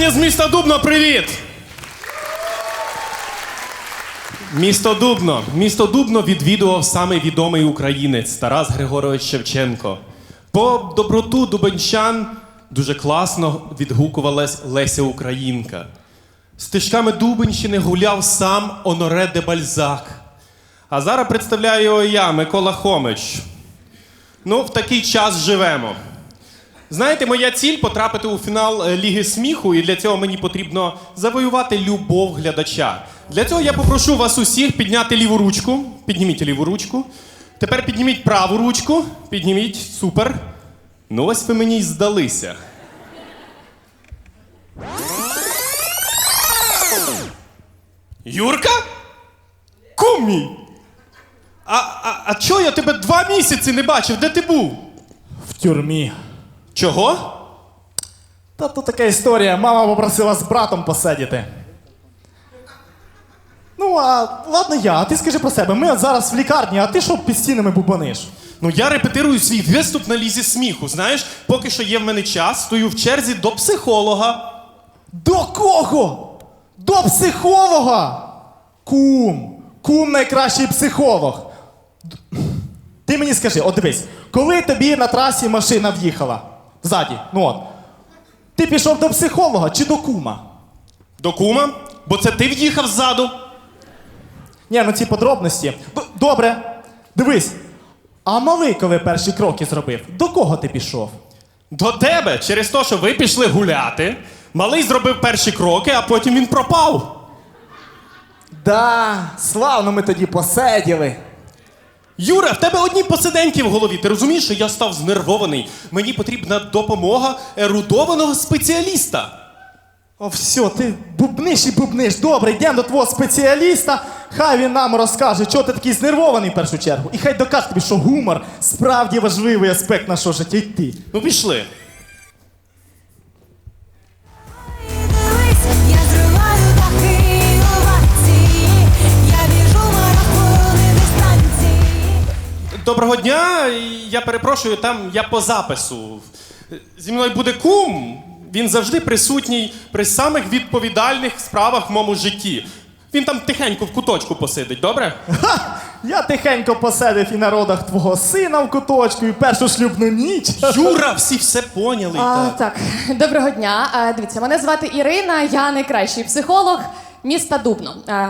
Стягнення з міста Дубно, привіт! Місто Дубно. Місто Дубно відвідував самий відомий українець Тарас Григорович Шевченко. По доброту дубенчан дуже класно відгукувалась Леся Українка. Стежками Дубенщини гуляв сам Оноре де Бальзак. А зараз представляю його я, Микола Хомич. Ну, в такий час живемо. Знаєте, моя ціль потрапити у фінал е, Ліги сміху, і для цього мені потрібно завоювати любов глядача. Для цього я попрошу вас усіх підняти ліву ручку. Підніміть ліву ручку. Тепер підніміть праву ручку. Підніміть. Супер. Ну, ось ви мені й здалися. Юрка? Кумі! А, а, а чого я тебе два місяці не бачив? Де ти був? В тюрмі. Чого? Та тут така історія. Мама попросила з братом посидіти. Ну, а ладно я, а ти скажи про себе. Ми от зараз в лікарні, а ти що під стінами бубониш? Ну я репетирую свій виступ на лізі сміху. Знаєш, поки що є в мене час, стою в черзі до психолога. До кого? До психолога! Кум! Кум найкращий психолог. Д- Ти мені скажи, от дивись, коли тобі на трасі машина в'їхала ззаді, ну от. Ти пішов до психолога чи до кума? До кума, бо це ти в'їхав ззаду. Ні, ну ці подробності. Д- Добре, дивись. А малий, коли перші кроки зробив, до кого ти пішов? До тебе, через те, що ви пішли гуляти. Малий зробив перші кроки, а потім він пропав. Да, славно ми тоді посиділи. Юра, в тебе одні посиденьки в голові. Ти розумієш, що я став знервований. Мені потрібна допомога ерудованого спеціаліста. О, все, ти бубниш і бубниш. Добре, йдемо до твого спеціаліста. Хай він нам розкаже, чого ти такий знервований в першу чергу. І хай докаже тобі, що гумор справді важливий аспект нашого життя. І ти. Ну, пішли. Доброго дня. Я перепрошую, там я по запису. Зі мною буде кум. Він завжди присутній при самих відповідальних справах в моєму житті. Він там тихенько в куточку посидить, добре? Ха! Я тихенько посидив і на родах твого сина в куточку, і першу шлюбну ніч. Юра, всі все поняли. А, так. так, доброго дня. А, дивіться, мене звати Ірина, я найкращий психолог міста Дубно. А,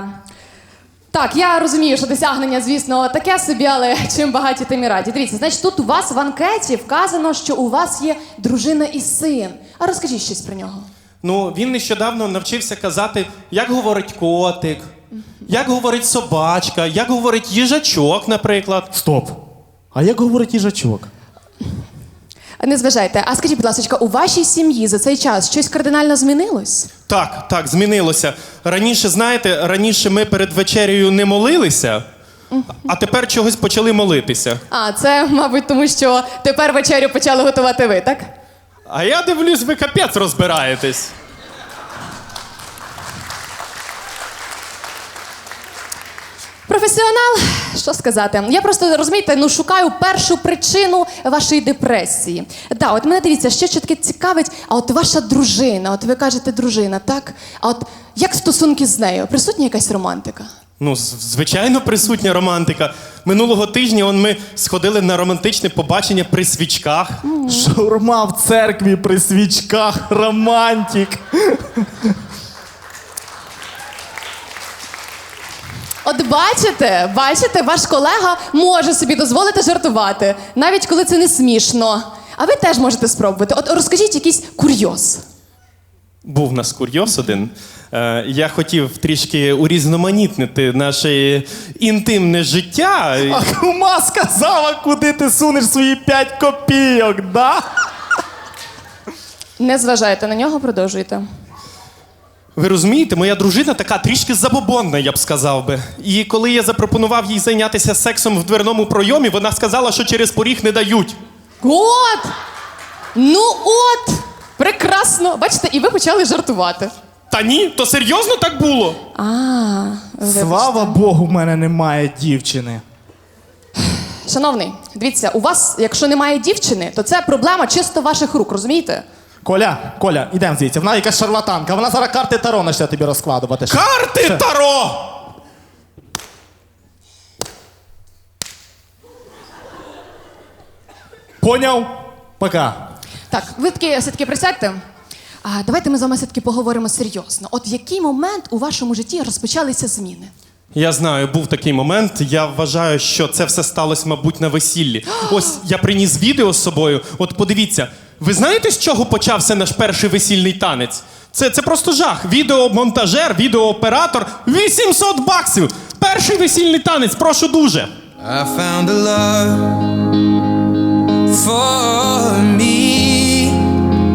так, я розумію, що досягнення, звісно, таке собі, але чим багаті, тим і раді. Дивіться, значить, тут у вас в анкеті вказано, що у вас є дружина і син. А розкажіть щось про нього. Ну, він нещодавно навчився казати, як говорить котик, як говорить собачка, як говорить їжачок, наприклад. Стоп. А як говорить їжачок? Не зважайте, а скажіть, будь ласка, у вашій сім'ї за цей час щось кардинально змінилось? Так, так, змінилося. Раніше, знаєте, раніше ми перед вечерею не молилися, а тепер чогось почали молитися. А, це, мабуть, тому що тепер вечерю почали готувати ви, так? А я дивлюсь, ви капець розбираєтесь. Професіонал, що сказати? Я просто розумієте, ну шукаю першу причину вашої депресії. Да, от мене дивіться, ще що таке цікавить, а от ваша дружина, от ви кажете дружина, так? А от як стосунки з нею? Присутня якась романтика? Ну, звичайно, присутня романтика. Минулого тижня он, ми сходили на романтичне побачення при свічках. Шаурма в церкві при свічках, романтик. От бачите, бачите, ваш колега може собі дозволити жартувати, навіть коли це не смішно. А ви теж можете спробувати. От розкажіть якийсь курйоз. Був в нас курйоз один. Е, я хотів трішки урізноманітнити наше інтимне життя. А кума сказала, куди ти сунеш свої п'ять копійок, да? Не зважайте на нього, продовжуйте. Ви розумієте, моя дружина така трішки забобонна, я б сказав би. І коли я запропонував їй зайнятися сексом в дверному пройомі, вона сказала, що через поріг не дають. От! Ну от! Прекрасно! Бачите, і ви почали жартувати. Та ні, то серйозно так було? А, вибачте. Слава Богу, в мене немає дівчини. Шановний, дивіться, у вас, якщо немає дівчини, то це проблема чисто ваших рук, розумієте? Коля, Коля, ідемо звідси. Вона якась шарлатанка. Вона зараз карти Таро почне тобі розкладувати. Карти Таро! Поняв? Пока. Так, ви таки все-таки присядьте. А, давайте ми з вами все-таки поговоримо серйозно. От в який момент у вашому житті розпочалися зміни? Я знаю, був такий момент. Я вважаю, що це все сталося, мабуть, на весіллі. Ось я приніс відео з собою. От подивіться, ви знаєте, з чого почався наш перший весільний танець? Це, це просто жах. Відеомонтажер, відеооператор 800 баксів. Перший весільний танець, прошу дуже. I found a love for me.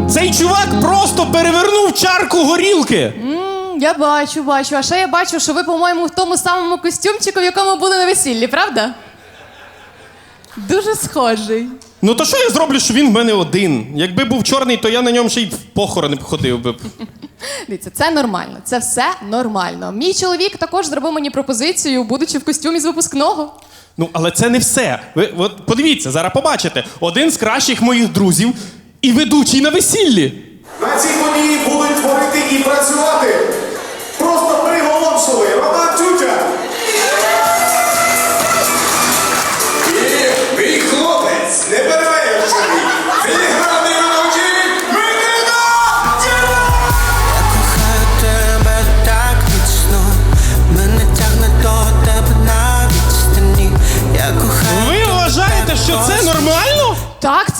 Цей чувак просто перевернув чарку горілки. Я бачу, бачу. А ще я бачу, що ви, по-моєму, в тому самому костюмчику, в якому були на весіллі, правда? Дуже схожий. Ну то що я зроблю, що він в мене один? Якби був чорний, то я на ньому ще й в похорони б ходив би. Дивіться, це нормально, це все нормально. Мій чоловік також зробив мені пропозицію, будучи в костюмі з випускного. Ну, але це не все. Ви от подивіться, зараз побачите. Один з кращих моїх друзів і ведучий на весіллі. На цій події будуть творити і працювати. Просто приголомшили. Роман Тютя.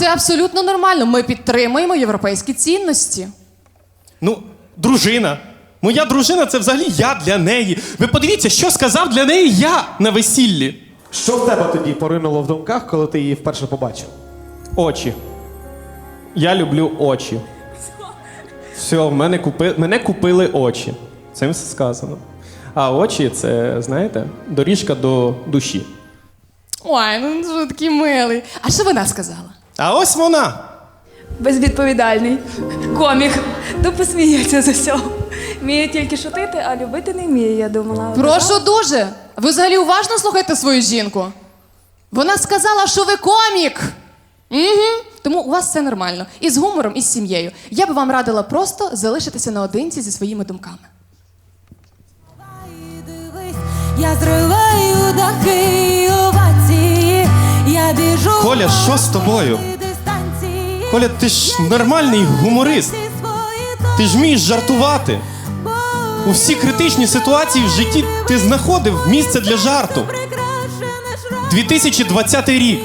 Це абсолютно нормально. Ми підтримуємо європейські цінності. Ну, дружина. Моя дружина це взагалі я для неї. Ви подивіться, що сказав для неї я на весіллі. Що в тебе тоді поринуло в думках, коли ти її вперше побачив? Очі. Я люблю очі. Все, в мене, купи... мене купили очі. Цим все сказано. А очі це, знаєте, доріжка до душі. Ой, ну що такий милий. А що вона сказала? А ось вона. Безвідповідальний. Комік. Тупо сміється з усього. Вміє тільки шутити, а любити не вміє, я думала. Прошу дуже. Ви взагалі уважно слухайте свою жінку. Вона сказала, що ви комік. Угу. Тому у вас все нормально. І з гумором, і з сім'єю. Я би вам радила просто залишитися наодинці зі своїми думками. Я зриваю дахи овації, я біжу. Коля, що з тобою? Коля, ти ж нормальний гуморист. Ти ж вмієш жартувати. У всі критичні ситуації в житті ти знаходив місце для жарту. 2020 рік.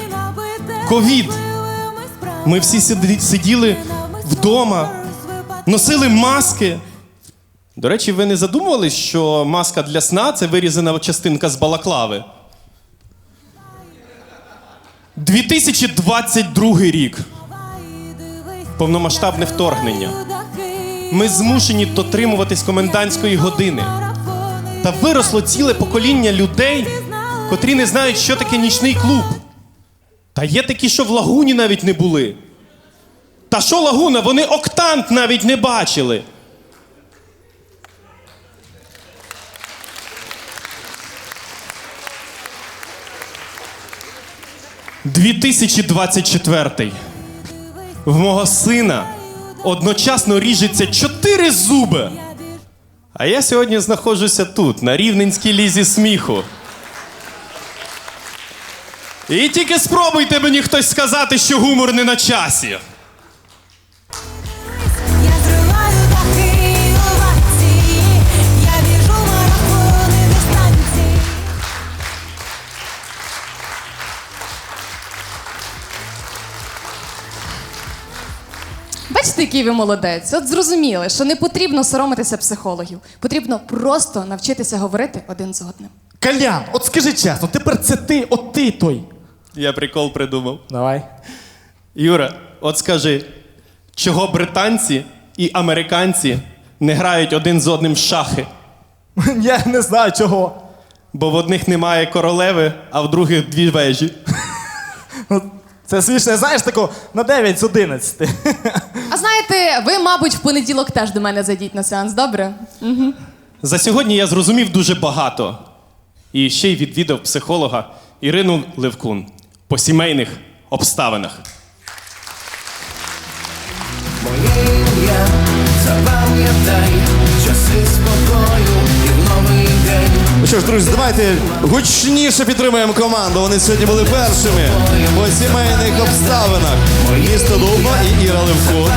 Ковід. Ми всі сиділи вдома, носили маски. До речі, ви не задумувались, що маска для сна це вирізана частинка з балаклави? 2022 рік. Повномасштабне вторгнення. Ми змушені дотримуватись комендантської години. Та виросло ціле покоління людей, котрі не знають, що таке нічний клуб. Та є такі, що в лагуні навіть не були. Та що лагуна, вони октант навіть не бачили. «2024. В мого сина одночасно ріжеться чотири зуби. А я сьогодні знаходжуся тут, на рівненській лізі сміху. І тільки спробуйте мені хтось сказати, що гумор не на часі. Який ви молодець. От зрозуміли, що не потрібно соромитися психологів. Потрібно просто навчитися говорити один з одним. Колян, от скажи чесно, тепер це ти, от ти той. Я прикол придумав. Давай. Юра, от скажи, чого британці і американці не грають один з одним в шахи? Я не знаю чого. Бо в одних немає королеви, а в других дві вежі. Ну, Це смішно, знаєш, тако на 9 з 11. А знаєте, ви, мабуть, в понеділок теж до мене зайдіть на сеанс, добре? За сьогодні я зрозумів дуже багато. І ще й відвідав психолога Ірину Левкун по сімейних обставинах. Моєї Запам'ятай часи спокою Ну що ж, друзі, давайте гучніше підтримаємо команду. Вони сьогодні були першими по сімейних обставинах. Місто Дубно і Іра Левко.